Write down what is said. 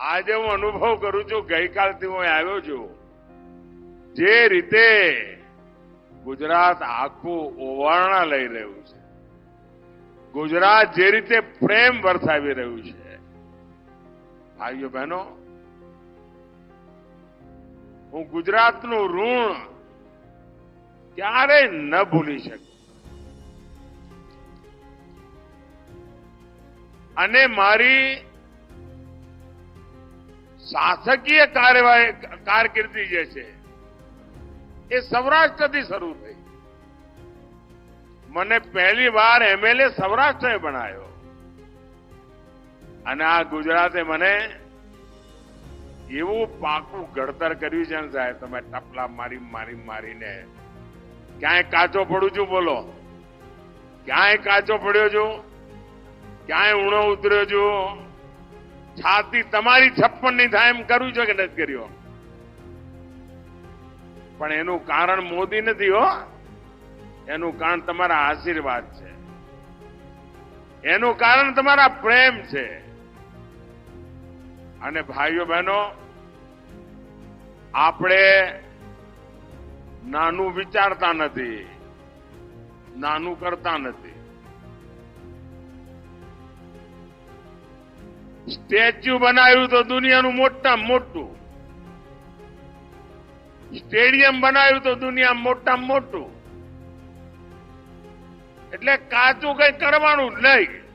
આજે હું અનુભવ કરું છું, ગઈકાલથી હું આવ્યો છું. જે રીતે ગુજરાત આખું ઓવારણા લઈ રહ્યું છે. ગુજરાત જે રીતે પ્રેમ વરસાવી રહ્યું છે. ભાઈઓ, બહેનો, હું ગુજરાતનું ઋણ ક્યારેય ન ભૂલી શકું. અને મારી શાસકીય કાર્યવાહી, કારકિર્દી જે છે, એ સૌરાષ્ટ્રથી શરૂ થઈ. મને પહેલી વાર એમએલએ સૌરાષ્ટ્રએ બનાવ્યો. અને આ ગુજરાતે મને એવું પાકું ઘડતર કર્યું છે ને સાહેબ, તમે ટપલા મારી મારી, મારીને. ક્યાંય કાચો પડું છું, બોલો. ક્યાંય કાચો પડ્યો છું, ક્યાંય ઊણો ઉતર્યો છું. છાતી તમારી છપ્પનની થાય એમ કર્યું છે કે નથી કર્યો પણ એનું કારણ મોદી નથી હો. એનું કારણ તમારા આશીર્વાદ છે. એનું કારણ તમારા પ્રેમ છે. અને ભાઈઓ બહેનો, આપણે નાનું વિચારતા નથી, નાનું કરતા નથી. સ્ટેચ્યુ બનાવ્યું તો દુનિયાનું મોટામાં મોટું. સ્ટેડિયમ બનાવ્યું તો દુનિયામાં મોટામાં મોટું. એટલે કાચું કઈ કરવાનું જ નહીં.